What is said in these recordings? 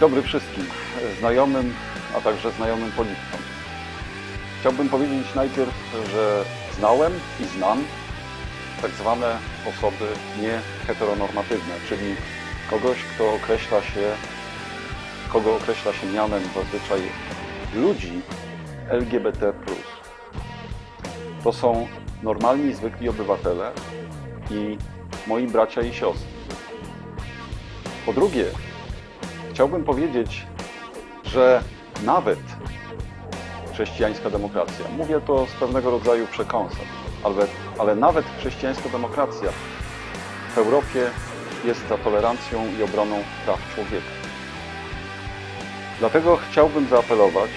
Dobry wszystkim, znajomym, a także znajomym politykom. Chciałbym powiedzieć najpierw, że znałem i znam tak zwane osoby nieheteronormatywne, czyli kogoś, kto określa się, kogo określa się mianem zazwyczaj ludzi LGBT. To są normalni, zwykli obywatele i moi bracia i siostry. Po drugie, chciałbym powiedzieć, że nawet chrześcijańska demokracja, mówię to z pewnego rodzaju przekąsem, ale, ale nawet chrześcijańska demokracja w Europie jest za tolerancją i obroną praw człowieka. Dlatego chciałbym zaapelować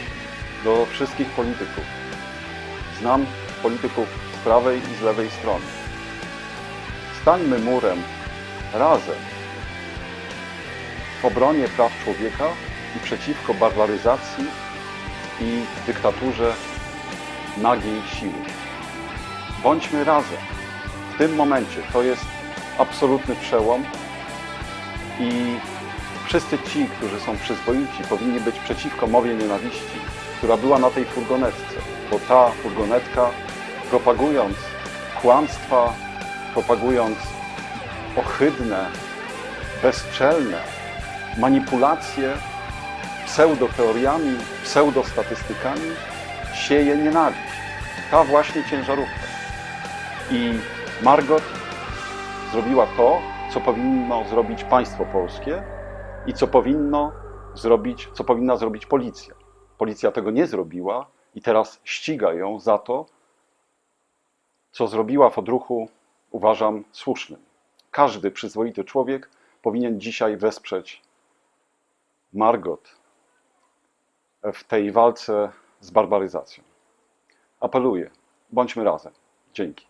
do wszystkich polityków. Znam polityków z prawej i z lewej strony. Stańmy murem razem w obronie praw człowieka i przeciwko barbaryzacji i dyktaturze nagiej siły. Bądźmy razem. W tym momencie to jest absolutny przełom i wszyscy ci, którzy są przyzwoici, powinni być przeciwko mowie nienawiści, która była na tej furgonetce, bo ta furgonetka propagując kłamstwa, propagując ohydne, bezczelne manipulacje pseudoteoriami, pseudostatystykami sieje nienawiść. Ta właśnie ciężarówka. I Margot zrobiła to, co powinno zrobić państwo polskie i co powinno zrobić, co powinna zrobić policja. Policja tego nie zrobiła i teraz ściga ją za to, co zrobiła w odruchu, uważam, słusznym. Każdy przyzwoity człowiek powinien dzisiaj wesprzeć Margot w tej walce z barbaryzacją. Apeluję, bądźmy razem. Dzięki.